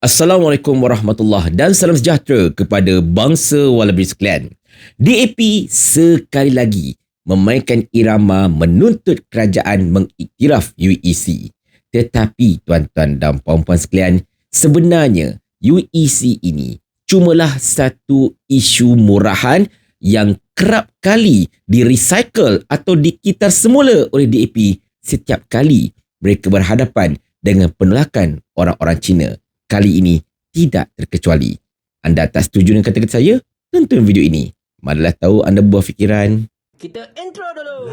Assalamualaikum warahmatullahi dan salam sejahtera kepada bangsa Wallaby sekalian. DAP sekali lagi memainkan irama menuntut kerajaan mengiktiraf UEC. Tetapi tuan-tuan dan puan-puan sekalian, sebenarnya UEC ini cumalah satu isu murahan yang kerap kali di-recycle atau dikitar semula oleh DAP setiap kali mereka berhadapan dengan penolakan orang-orang Cina kali ini tidak terkecuali. Anda tak setuju dengan kata-kata saya? Tonton video ini. Marilah tahu anda buah fikiran. Kita intro dulu.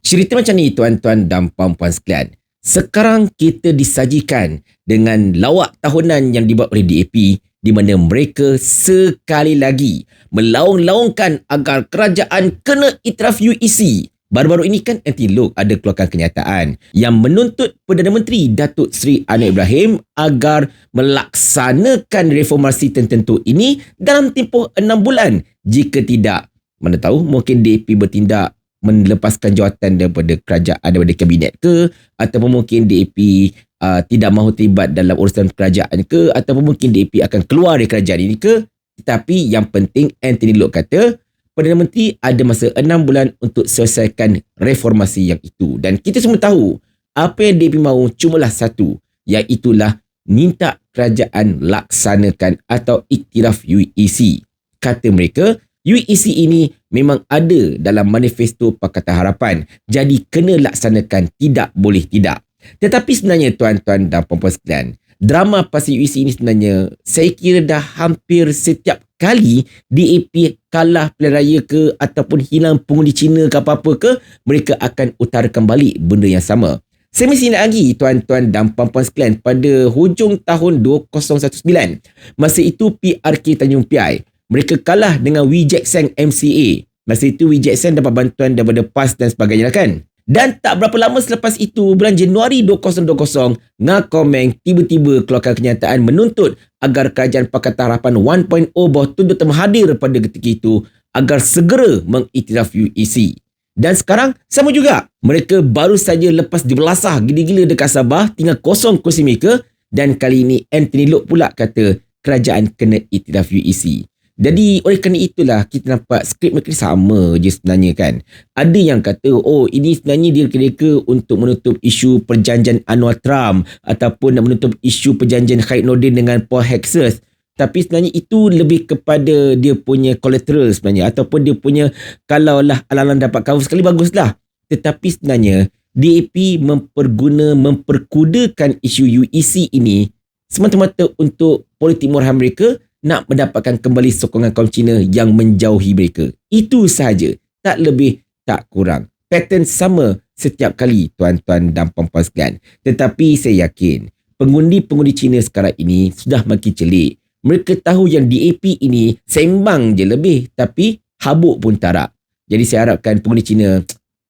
Cerita macam ni tuan-tuan dan puan-puan sekalian. Sekarang kita disajikan dengan lawak tahunan yang dibuat oleh DAP di mana mereka sekali lagi melaung-laungkan agar kerajaan kena itiraf UEC Baru-baru ini kan Anti-Lok ada keluarkan kenyataan yang menuntut Perdana Menteri Datuk Seri Anwar Ibrahim agar melaksanakan reformasi tertentu ini dalam tempoh enam bulan. Jika tidak, mana tahu mungkin DAP bertindak melepaskan jawatan daripada kerajaan daripada kabinet ke ataupun mungkin DAP uh, tidak mahu terlibat dalam urusan kerajaan ke ataupun mungkin DAP akan keluar dari kerajaan ini ke tetapi yang penting Anthony Lok kata Perdana Menteri ada masa enam bulan untuk selesaikan reformasi yang itu. Dan kita semua tahu apa yang DAP mahu cumalah satu iaitulah minta kerajaan laksanakan atau iktiraf UEC. Kata mereka, UEC ini memang ada dalam manifesto Pakatan Harapan. Jadi kena laksanakan tidak boleh tidak. Tetapi sebenarnya tuan-tuan dan puan-puan sekalian, drama pasal UEC ini sebenarnya saya kira dah hampir setiap kali DAP kalah pilihan raya ke ataupun hilang pengundi Cina ke apa-apa ke, mereka akan utarakan balik benda yang sama. Saya mesti nak lagi tuan-tuan dan puan-puan sekalian pada hujung tahun 2019. Masa itu PRK Tanjung Piai. Mereka kalah dengan Wee Jack Sang MCA. Masa itu Wee Jack Sang dapat bantuan daripada PAS dan sebagainya lah kan. Dan tak berapa lama selepas itu, bulan Januari 2020, Ngakomeng tiba-tiba keluarkan kenyataan menuntut agar kerajaan Pakatan Harapan 1.0 bawah tuntutan hadir pada ketika itu agar segera mengiktiraf UEC. Dan sekarang sama juga. Mereka baru saja lepas dibelasah gila-gila dekat Sabah tinggal kosong kursi mereka dan kali ini Anthony Lok pula kata kerajaan kena iktiraf UEC. Jadi oleh kerana itulah kita nampak skrip mereka sama je sebenarnya kan. Ada yang kata oh ini sebenarnya dia kira-kira untuk menutup isu perjanjian Anwar Trump ataupun nak menutup isu perjanjian Khalid Nordin dengan Paul Hexus. Tapi sebenarnya itu lebih kepada dia punya collateral sebenarnya ataupun dia punya kalau lah alalan dapat cover sekali baguslah. Tetapi sebenarnya DAP memperguna memperkudakan isu UEC ini semata-mata untuk politik murah mereka nak mendapatkan kembali sokongan kaum Cina yang menjauhi mereka. Itu sahaja. Tak lebih, tak kurang. Pattern sama setiap kali tuan-tuan dan puan-puan sekalian. Tetapi saya yakin pengundi-pengundi Cina sekarang ini sudah makin celik. Mereka tahu yang DAP ini sembang je lebih tapi habuk pun tarak. Jadi saya harapkan pengundi Cina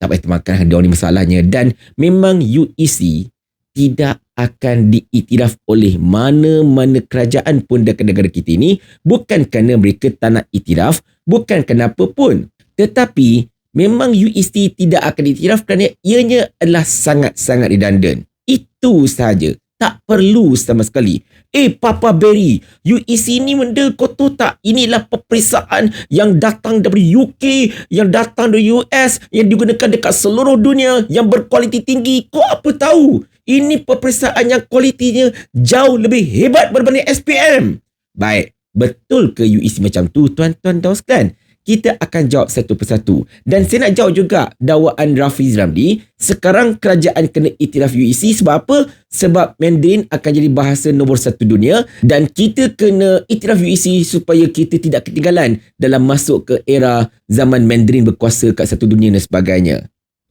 tak payah termakan dia ni masalahnya dan memang UEC tidak akan diiktiraf oleh mana-mana kerajaan pun dekat negara kita ini bukan kerana mereka tak nak iktiraf, bukan kenapa pun. Tetapi memang UEC tidak akan diiktiraf kerana ianya adalah sangat-sangat redundant. Itu sahaja. Tak perlu sama sekali. Eh Papa Berry, UEC ni benda tahu tak? Inilah peperiksaan yang datang dari UK, yang datang dari US, yang digunakan dekat seluruh dunia, yang berkualiti tinggi. Kau apa tahu? Ini peperiksaan yang kualitinya jauh lebih hebat berbanding SPM. Baik, betul ke UEC macam tu tuan-tuan dan sekalian? Kita akan jawab satu persatu. Dan saya nak jawab juga dakwaan Rafiz Ramli. Sekarang kerajaan kena itiraf UEC sebab apa? Sebab Mandarin akan jadi bahasa nombor satu dunia. Dan kita kena itiraf UEC supaya kita tidak ketinggalan dalam masuk ke era zaman Mandarin berkuasa kat satu dunia dan sebagainya.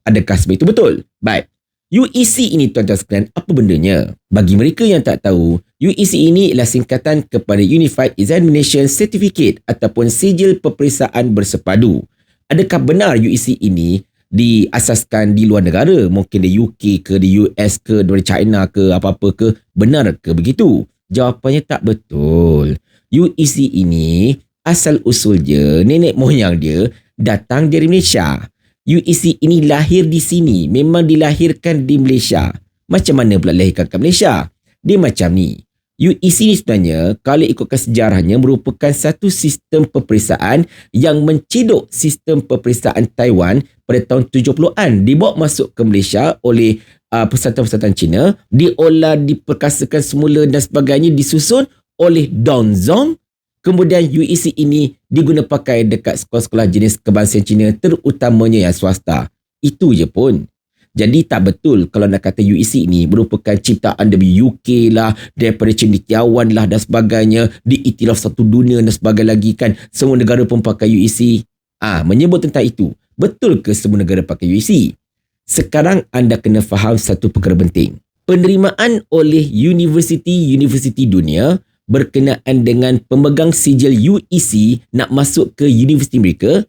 Adakah sebab itu betul? Baik. UEC ini tuan-tuan sekalian, apa bendanya? Bagi mereka yang tak tahu, UEC ini ialah singkatan kepada Unified Examination Certificate ataupun Sijil Peperiksaan Bersepadu. Adakah benar UEC ini diasaskan di luar negara? Mungkin di UK ke, di US ke, dari China ke, apa-apa ke? Benar ke begitu? Jawapannya tak betul. UEC ini asal usul dia, nenek moyang dia datang dari Malaysia. UEC ini lahir di sini, memang dilahirkan di Malaysia. Macam mana pula lahirkan kat Malaysia? Dia macam ni. UEC ni sebenarnya kalau ikutkan sejarahnya merupakan satu sistem peperiksaan yang menciduk sistem peperiksaan Taiwan pada tahun 70-an dibawa masuk ke Malaysia oleh uh, persatuan-persatuan Cina diolah diperkasakan semula dan sebagainya disusun oleh Don Zong kemudian UEC ini diguna pakai dekat sekolah-sekolah jenis kebangsaan Cina terutamanya yang swasta itu je pun jadi tak betul kalau nak kata UEC ini merupakan ciptaan dari UK lah, daripada cendekiawan lah dan sebagainya, diiktiraf satu dunia dan sebagainya lagi kan. Semua negara pun pakai UEC. Ah, menyebut tentang itu. Betul ke semua negara pakai UEC? Sekarang anda kena faham satu perkara penting. Penerimaan oleh universiti-universiti dunia berkenaan dengan pemegang sijil UEC nak masuk ke universiti mereka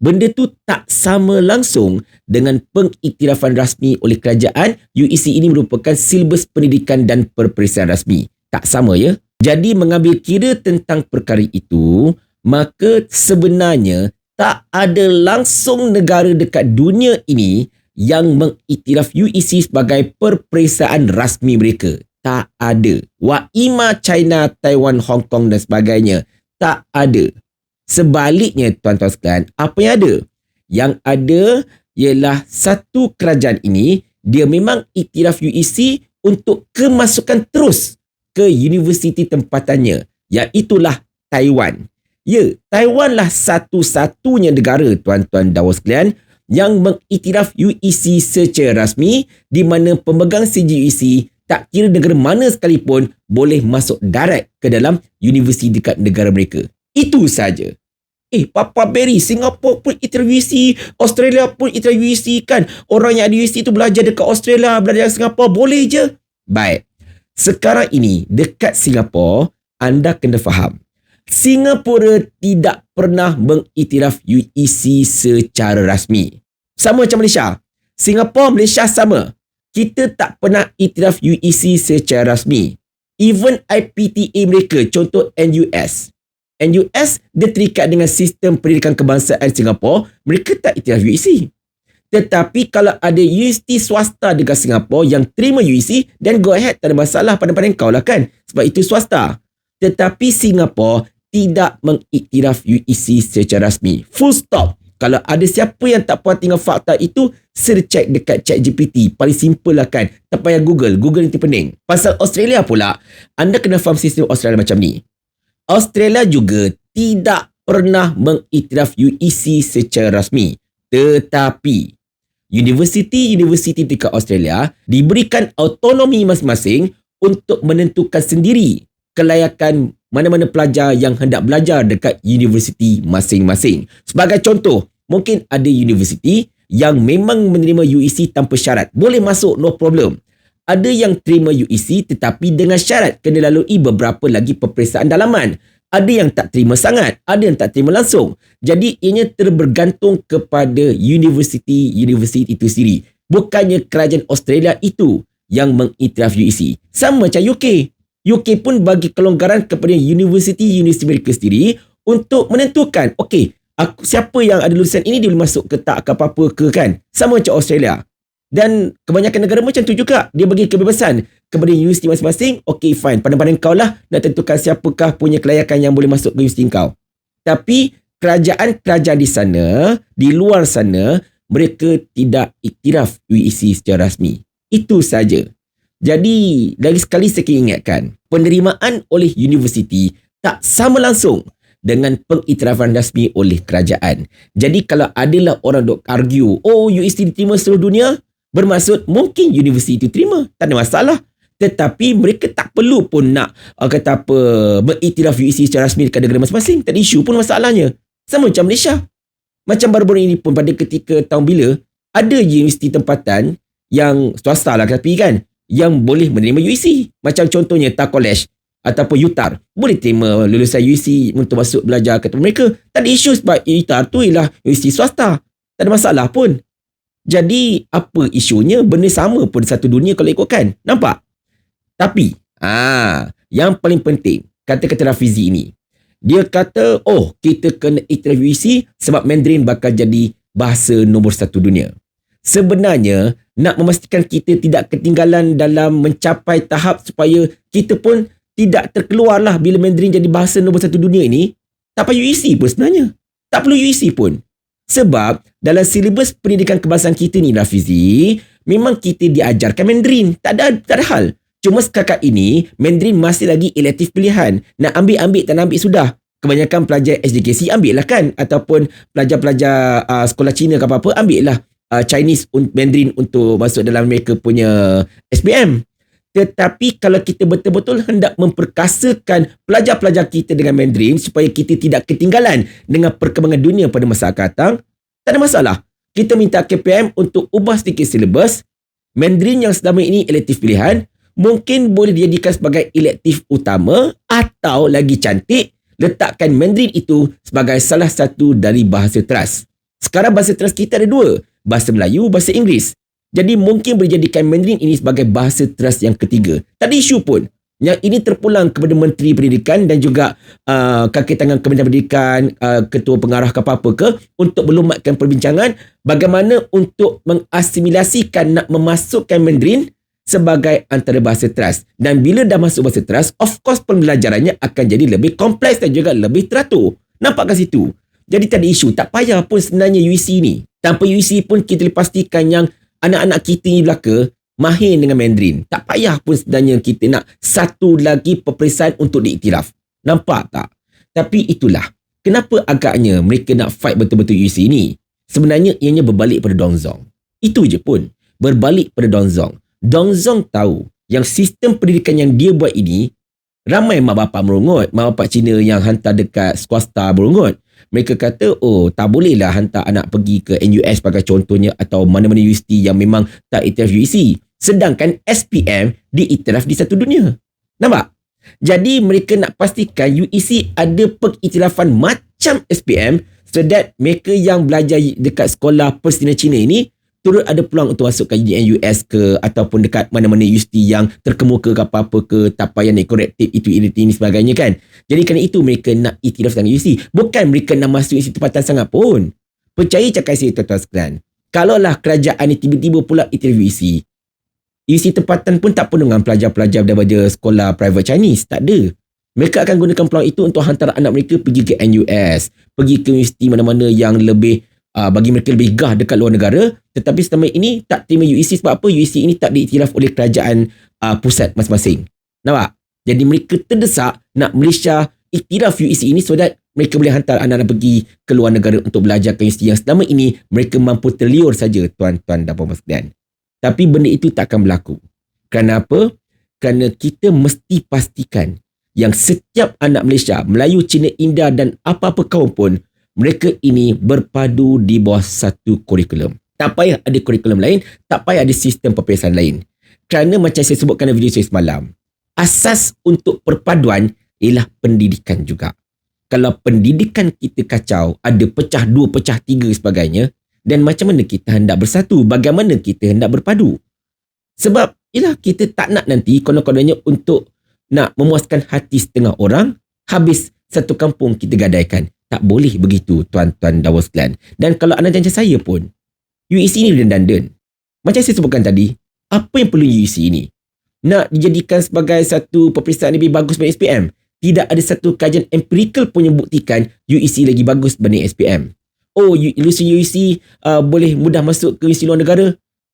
benda tu tak sama langsung dengan pengiktirafan rasmi oleh kerajaan, UEC ini merupakan silbus pendidikan dan perperiksaan rasmi. Tak sama ya. Jadi mengambil kira tentang perkara itu, maka sebenarnya tak ada langsung negara dekat dunia ini yang mengiktiraf UEC sebagai perperiksaan rasmi mereka. Tak ada. Waima China, Taiwan, Hong Kong dan sebagainya. Tak ada. Sebaliknya tuan-tuan sekalian, apa yang ada? Yang ada ialah satu kerajaan ini dia memang iktiraf UEC untuk kemasukan terus ke universiti tempatannya iaitulah Taiwan. Ya, Taiwan lah satu-satunya negara tuan-tuan dan sekalian yang mengiktiraf UEC secara rasmi di mana pemegang sijil UEC tak kira negara mana sekalipun boleh masuk darat ke dalam universiti dekat negara mereka. Itu saja. Eh, Papa Berry, Singapura pun interview UC, Australia pun interview UC kan. Orang yang ada UC tu belajar dekat Australia, belajar dekat Singapura, boleh je. Baik. Sekarang ini, dekat Singapura, anda kena faham. Singapura tidak pernah mengiktiraf UEC secara rasmi. Sama macam Malaysia. Singapura, Malaysia sama. Kita tak pernah iktiraf UEC secara rasmi. Even IPTA mereka, contoh NUS. NUS dia terikat dengan sistem pendidikan kebangsaan Singapura, mereka tak iktiraf UEC. Tetapi kalau ada universiti swasta dekat Singapura yang terima UEC, then go ahead, tak ada masalah pada-pada kau lah kan. Sebab itu swasta. Tetapi Singapura tidak mengiktiraf UEC secara rasmi. Full stop. Kalau ada siapa yang tak puas dengan fakta itu, search dekat chat GPT. Paling simple lah kan. Tak payah Google. Google nanti pening. Pasal Australia pula, anda kena faham sistem Australia macam ni. Australia juga tidak pernah mengiktiraf UEC secara rasmi. Tetapi, universiti-universiti dekat Australia diberikan autonomi masing-masing untuk menentukan sendiri kelayakan mana-mana pelajar yang hendak belajar dekat universiti masing-masing. Sebagai contoh, mungkin ada universiti yang memang menerima UEC tanpa syarat. Boleh masuk, no problem ada yang terima UEC tetapi dengan syarat kena lalui beberapa lagi peperiksaan dalaman. Ada yang tak terima sangat, ada yang tak terima langsung. Jadi ianya terbergantung kepada universiti-universiti itu sendiri. Bukannya kerajaan Australia itu yang mengiktiraf UEC. Sama macam UK. UK pun bagi kelonggaran kepada universiti-universiti mereka sendiri untuk menentukan, okey, aku, siapa yang ada lulusan ini dia boleh masuk ke tak ke apa-apa ke kan. Sama macam Australia. Dan kebanyakan negara macam tu juga. Dia bagi kebebasan kepada universiti masing-masing. Okay, fine. Pada-pada kau lah nak tentukan siapakah punya kelayakan yang boleh masuk ke universiti kau. Tapi kerajaan-kerajaan di sana, di luar sana, mereka tidak iktiraf UEC secara rasmi. Itu saja. Jadi, lagi sekali saya ingatkan, penerimaan oleh universiti tak sama langsung dengan pengiktirafan rasmi oleh kerajaan. Jadi kalau adalah orang dok argue, oh UEC diterima seluruh dunia, Bermaksud mungkin universiti itu terima, tak ada masalah. Tetapi mereka tak perlu pun nak uh, kata apa beriktiraf UEC secara rasmi dekat negara masing-masing. Tak ada isu pun masalahnya. Sama macam Malaysia. Macam baru-baru ini pun pada ketika tahun bila ada universiti tempatan yang swasta lah tapi kan yang boleh menerima UEC. Macam contohnya Tak College ataupun UTAR boleh terima lulusan UEC untuk masuk belajar ke tempat mereka. Tak ada isu sebab UTAR tu ialah universiti swasta. Tak ada masalah pun. Jadi apa isunya benda sama pun satu dunia kalau ikutkan. Nampak? Tapi, ah, yang paling penting, kata-kata Rafizi ini. Dia kata, oh kita kena interview isi sebab Mandarin bakal jadi bahasa nombor satu dunia. Sebenarnya, nak memastikan kita tidak ketinggalan dalam mencapai tahap supaya kita pun tidak terkeluarlah bila Mandarin jadi bahasa nombor satu dunia ini, tak payah UEC pun sebenarnya. Tak perlu UEC pun. Sebab dalam silibus pendidikan kebangsaan kita ni Rafizi, memang kita diajarkan Mandarin. Tak ada, tak ada hal. Cuma setakat ini, Mandarin masih lagi elektif pilihan. Nak ambil-ambil tak nak ambil sudah. Kebanyakan pelajar SDKC ambil lah kan. Ataupun pelajar-pelajar uh, sekolah Cina ke apa-apa, ambil lah uh, Chinese Mandarin untuk masuk dalam mereka punya SPM. Tetapi kalau kita betul-betul hendak memperkasakan pelajar-pelajar kita dengan Mandarin supaya kita tidak ketinggalan dengan perkembangan dunia pada masa akan datang, tak ada masalah. Kita minta KPM untuk ubah sedikit silibus. Mandarin yang selama ini elektif pilihan mungkin boleh dijadikan sebagai elektif utama atau lagi cantik letakkan Mandarin itu sebagai salah satu dari bahasa teras. Sekarang bahasa teras kita ada dua, bahasa Melayu, bahasa Inggeris. Jadi mungkin boleh jadikan Mandarin ini sebagai bahasa teras yang ketiga. Tak ada isu pun. Yang ini terpulang kepada Menteri Pendidikan dan juga uh, kaki tangan Kementerian Pendidikan, uh, Ketua Pengarah ke apa-apa ke untuk melumatkan perbincangan bagaimana untuk mengasimilasikan nak memasukkan Mandarin sebagai antara bahasa teras. Dan bila dah masuk bahasa teras, of course pembelajarannya akan jadi lebih kompleks dan juga lebih teratur. Nampak kat situ? Jadi tak ada isu. Tak payah pun sebenarnya UEC ni. Tanpa UEC pun kita boleh pastikan yang anak-anak kita ni belaka mahir dengan Mandarin. Tak payah pun sebenarnya kita nak satu lagi peperiksaan untuk diiktiraf. Nampak tak? Tapi itulah. Kenapa agaknya mereka nak fight betul-betul UEC ni? Sebenarnya ianya berbalik pada Dongzong. Itu je pun. Berbalik pada Dongzong. Dong Zong tahu yang sistem pendidikan yang dia buat ini ramai mak bapak merungut, mak bapak Cina yang hantar dekat swasta merungut. Mereka kata, oh tak bolehlah hantar anak pergi ke NUS sebagai contohnya atau mana-mana universiti yang memang tak iktiraf UEC. Sedangkan SPM diiktiraf di satu dunia. Nampak? Jadi mereka nak pastikan UEC ada pengiktirafan macam SPM so that mereka yang belajar dekat sekolah Persina Cina ini turut ada peluang untuk masuk ke UNUS ke ataupun dekat mana-mana universiti yang terkemuka ke apa-apa ke tak payah nak korektif itu ini ini sebagainya kan. Jadi kerana itu mereka nak iktiraf dengan UC. Bukan mereka nak masuk universiti tempatan sangat pun. Percaya cakap saya tuan-tuan sekalian. Kalaulah kerajaan ni tiba-tiba pula iktiraf UC. UC tempatan pun tak penuh dengan pelajar-pelajar daripada sekolah private Chinese. Tak ada. Mereka akan gunakan peluang itu untuk hantar anak mereka pergi ke NUS. Pergi ke universiti mana-mana yang lebih uh, bagi mereka lebih gah dekat luar negara. Tetapi selama ini tak terima UEC sebab apa? UEC ini tak diiktiraf oleh kerajaan uh, pusat masing-masing. Nampak? Jadi mereka terdesak nak Malaysia iktiraf UEC ini so that mereka boleh hantar anak-anak pergi ke luar negara untuk belajar ke universiti. Yang selama ini mereka mampu terliur saja tuan-tuan dan puan-puan tapi benda itu tak akan berlaku. Kerana apa? Kerana kita mesti pastikan yang setiap anak Malaysia, Melayu, Cina, India dan apa-apa kaum pun mereka ini berpadu di bawah satu kurikulum. Tak payah ada kurikulum lain, tak payah ada sistem peperiksaan lain. Kerana macam saya sebutkan dalam video saya semalam, asas untuk perpaduan ialah pendidikan juga. Kalau pendidikan kita kacau, ada pecah dua, pecah tiga sebagainya, dan macam mana kita hendak bersatu, bagaimana kita hendak berpadu. Sebab, ialah kita tak nak nanti konon-kononnya untuk nak memuaskan hati setengah orang, habis satu kampung kita gadaikan. Tak boleh begitu tuan-tuan dan sekalian. Dan kalau anda janji saya pun, UEC ni redundant. Macam saya sebutkan tadi, apa yang perlu UEC ini? Nak dijadikan sebagai satu peperiksaan lebih bagus berbanding SPM. Tidak ada satu kajian empirical pun yang buktikan UEC lagi bagus berbanding SPM. Oh, lulusan UEC uh, boleh mudah masuk ke universiti luar negara.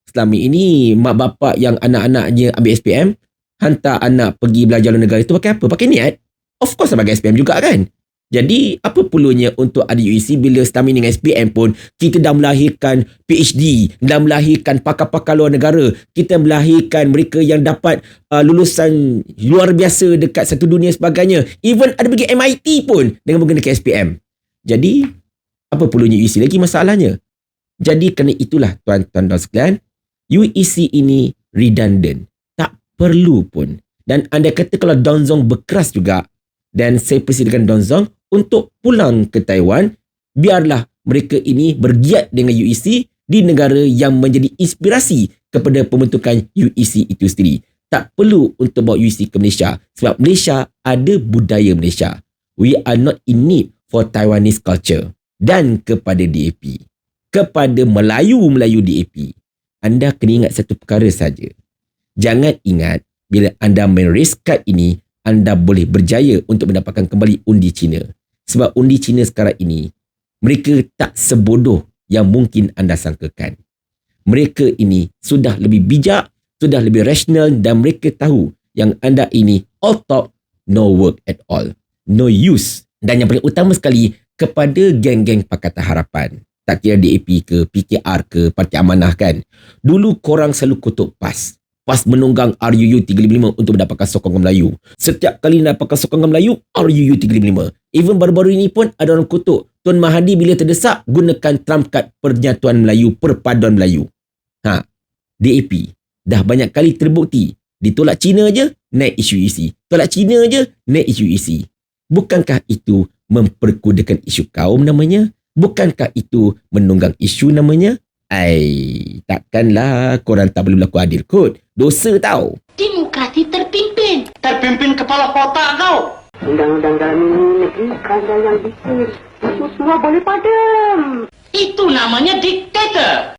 Selama ini, mak bapak yang anak-anaknya ambil SPM, hantar anak pergi belajar luar negara itu pakai apa? Pakai niat? Of course pakai SPM juga kan? Jadi apa perlunya untuk ada UEC bila selama dengan SPM pun kita dah melahirkan PhD, dah melahirkan pakar-pakar luar negara, kita melahirkan mereka yang dapat uh, lulusan luar biasa dekat satu dunia sebagainya. Even ada pergi MIT pun dengan menggunakan SPM. Jadi apa perlunya UEC lagi masalahnya? Jadi kerana itulah tuan-tuan dan sekalian, UEC ini redundant. Tak perlu pun. Dan anda kata kalau Donzong berkeras juga, dan saya persilakan Donzong untuk pulang ke Taiwan, biarlah mereka ini bergiat dengan UEC di negara yang menjadi inspirasi kepada pembentukan UEC itu sendiri. Tak perlu untuk bawa UEC ke Malaysia sebab Malaysia ada budaya Malaysia. We are not in need for Taiwanese culture. Dan kepada DAP, kepada Melayu-Melayu DAP, anda kena ingat satu perkara saja. Jangan ingat bila anda main race card ini, anda boleh berjaya untuk mendapatkan kembali undi Cina. Sebab undi Cina sekarang ini, mereka tak sebodoh yang mungkin anda sangkakan. Mereka ini sudah lebih bijak, sudah lebih rasional dan mereka tahu yang anda ini all talk, no work at all. No use. Dan yang paling utama sekali, kepada geng-geng Pakatan Harapan. Tak kira DAP ke, PKR ke, Parti Amanah kan. Dulu korang selalu kutuk PAS. PAS menunggang RUU 355 untuk mendapatkan sokongan Melayu. Setiap kali dapatkan sokongan Melayu, RUU 355. Even baru-baru ini pun ada orang kutuk. Tuan Mahathir bila terdesak, gunakan trump card Pernyatuan Melayu, Perpaduan Melayu. Ha, DAP dah banyak kali terbukti. Ditolak Cina je, naik isu isi. Tolak Cina je, naik isu isi. Bukankah itu memperkudakan isu kaum namanya? Bukankah itu menunggang isu namanya? Ai, takkanlah korang tak boleh berlaku adil kot. Dosa tau. Demokrasi terpimpin. Terpimpin kepala kotak kau. Undang-undang dalam ini negeri kerana yang bikin. Itu semua boleh padam. Itu namanya diktator.